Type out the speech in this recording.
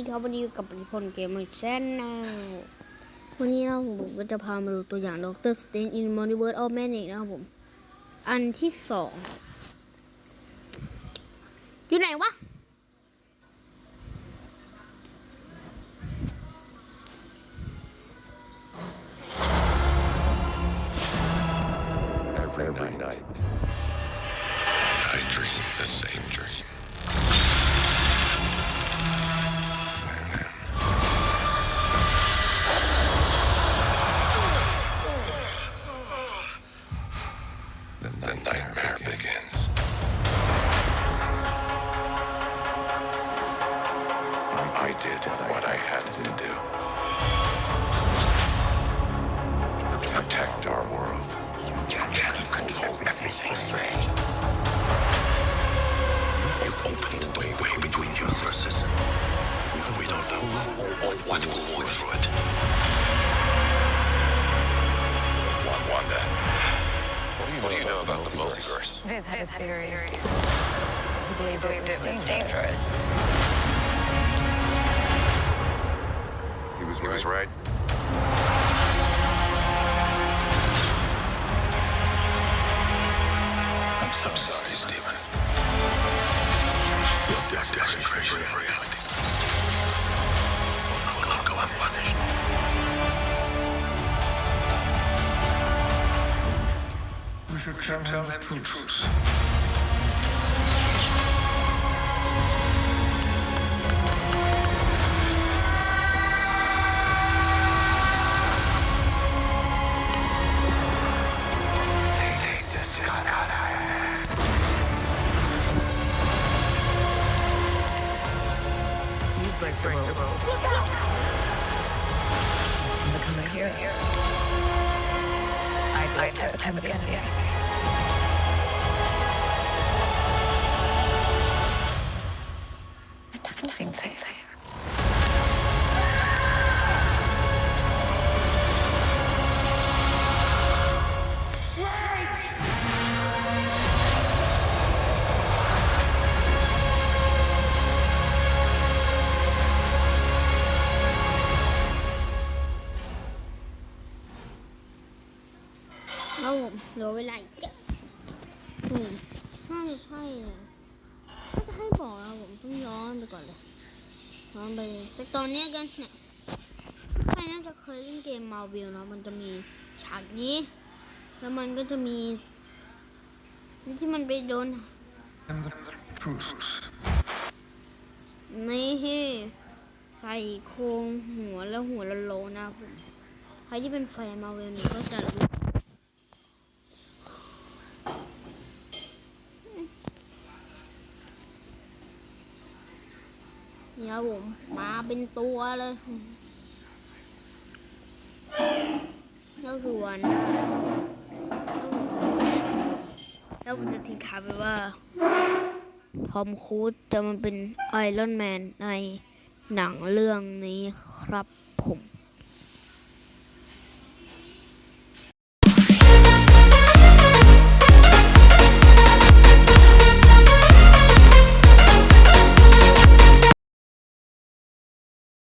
ครับวันนี้อยู่กับปริพลเกมเมอร์ชแนลวันนี้นะครับผมก็จะพามาดูตัวอย่าง Doctor Strange in Multiverse of Madness นะครับผม อันที่สองอยู่ไหนวะ Every, night, did what I had to do. Protect our world. You can't control everything, Strange. You opened the doorway between universes. We don't know who or what will walk through it. Wa- Wanda, what do you know about the multiverse? Viz had his theories. He believed it was dangerous. He was right. He was right. I'm so sorry, Stephen. Your death desecration of reality. Will not go unpunished. We should tell him the truth. the road. Become a hero. I do. I, I, I become the enemy. แล้วผมเหลือเวลาอีกเยอะอืมใช่ใช่นะถ้าจะให้บอกนะผมต้องย้อนไปก่อนเลยย้อนไปสักตอนนี้กันเนี่ยใครน่าจะเคยเล่นเกมมาวิลนะมันจะมีฉากนี้ แล้วมันก็จะมีนี่ที่มันไปโดนนี่ใส่โครงหัวแล้วหัวละโลนะครับผมใครที่เป็นแฟนมาเวลนี่ก็จะรู้ นี่ยครับผมมาเป็นตัวเลย ก็คือวันหน้าแล้วผมจะทิ้งท้ายไปว่าทอมครูซจะมาเป็นไอรอนแมนในหนังเรื่องนี้ครับผม